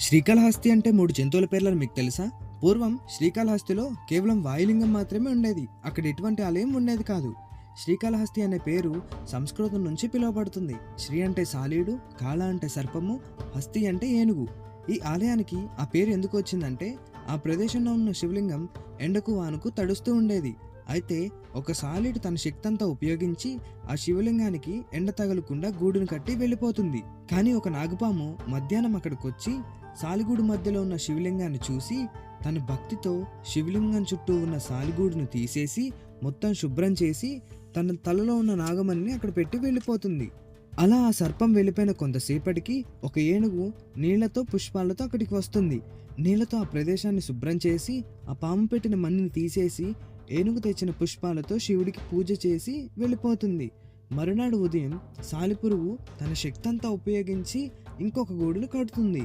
శ్రీకాళహస్తి అంటే మూడు జంతువుల పేర్లను మీకు తెలుసా? పూర్వం శ్రీకాళహస్తిలో కేవలం వాయులింగం మాత్రమే ఉండేది. అక్కడ ఎటువంటి ఆలయం ఉండేది కాదు. శ్రీకాళహస్తి అనే పేరు సంస్కృతం నుంచి పిలువబడుతుంది. శ్రీ అంటే సాలీడు కాళ అంటే సర్పము హస్తి అంటే ఏనుగు. ఈ ఆలయానికి ఆ పేరు ఎందుకు వచ్చిందంటే ఆ ప్రదేశంలో ఉన్న శివలింగం ఎండకు వానుకు తడుస్తూ ఉండేది. అయితే ఒక సాలీడు తన శక్తి అంతా ఉపయోగించి ఆ శివలింగానికి ఎండ తగలకుండా గూడును కట్టి వెళ్ళిపోతుంది. కానీ ఒక నాగపాము మధ్యాహ్నం అక్కడికొచ్చి సాలిగూడు మధ్యలో ఉన్న శివలింగాన్ని చూసి తన భక్తితో శివలింగం చుట్టూ ఉన్న సాలిగూడును తీసేసి మొత్తం శుభ్రం చేసి తన తలలో ఉన్న నాగమణిని అక్కడ పెట్టి వెళ్ళిపోతుంది. అలా ఆ సర్పం వెళ్ళిపోయిన కొంతసేపటికి ఒక ఏనుగు నీళ్ళతో పుష్పాలతో అక్కడికి వస్తుంది. నీళ్ళతో ఆ ప్రదేశాన్ని శుభ్రం చేసి ఆ పాము పెట్టిన మన్నిని తీసేసి ఏనుగు తెచ్చిన పుష్పాలతో శివుడికి పూజ చేసి వెళ్ళిపోతుంది. మరునాడు ఉదయం సాలిపురుగు తన శక్తంతా ఉపయోగించి ఇంకొక గూడును కడుతుంది.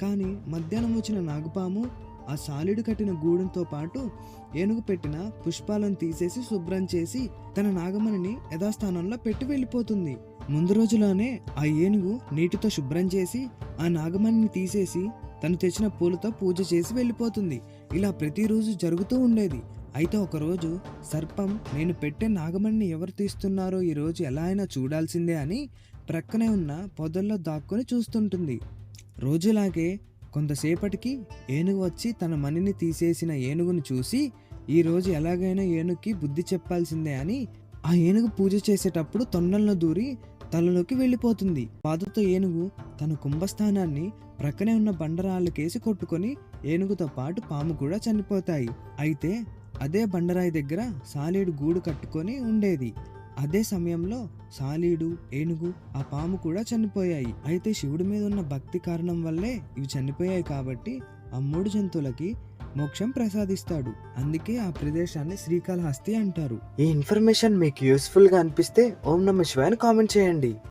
కానీ మధ్యాహ్నం వచ్చిన నాగుపాము ఆ సాలిడు కట్టిన గూడంతో పాటు ఏనుగు పెట్టిన పుష్పాలను తీసేసి శుభ్రం చేసి తన నాగమణిని యథాస్థానంలో పెట్టి వెళ్ళిపోతుంది. ముందు రోజులోనే ఆ ఏనుగు నీటితో శుభ్రం చేసి ఆ నాగమణిని తీసేసి తను తెచ్చిన పూలతో పూజ చేసి వెళ్ళిపోతుంది. ఇలా ప్రతిరోజు జరుగుతూ ఉండేది. అయితే ఒకరోజు సర్పం నేను పెట్టే నాగమణిని ఎవరు తీస్తున్నారో ఈరోజు ఎలా అయినా చూడాల్సిందే అని ప్రక్కనే ఉన్న పొదల్లో దాక్కుని చూస్తుంటుంది. రోజులాగే కొంతసేపటికి ఏనుగు వచ్చి తన మణిని తీసేసిన ఏనుగును చూసి ఈరోజు ఎలాగైనా ఏనుగుకి బుద్ధి చెప్పాల్సిందే అని ఆ ఏనుగు పూజ చేసేటప్పుడు తొండంలో దూరి తలలోకి వెళ్ళిపోతుంది. బాధతో ఏనుగు తన కుంభస్థానాన్ని ప్రక్కనే ఉన్న బండరాళ్ళకేసి కొట్టుకొని ఏనుగుతో పాటు పాము కూడా చనిపోతాయి. అయితే అదే బండరాయి దగ్గర సాలీడు గూడు కట్టుకొని ఉండేది. అదే సమయంలో సాలీడు ఏనుగు ఆ పాము కూడా చనిపోయాయి. అయితే శివుడి మీద ఉన్న భక్తి కారణం వల్లే ఇవి చనిపోయాయి కాబట్టి ఆ మూడు జంతువులకి మోక్షం ప్రసాదిస్తాడు. అందుకే ఆ ప్రదేశాన్ని శ్రీకాళహస్తి అంటారు. ఈ ఇన్ఫర్మేషన్ మీకు యూస్ఫుల్గా అనిపిస్తే ఓం నమ శివాయని కామెంట్ చేయండి.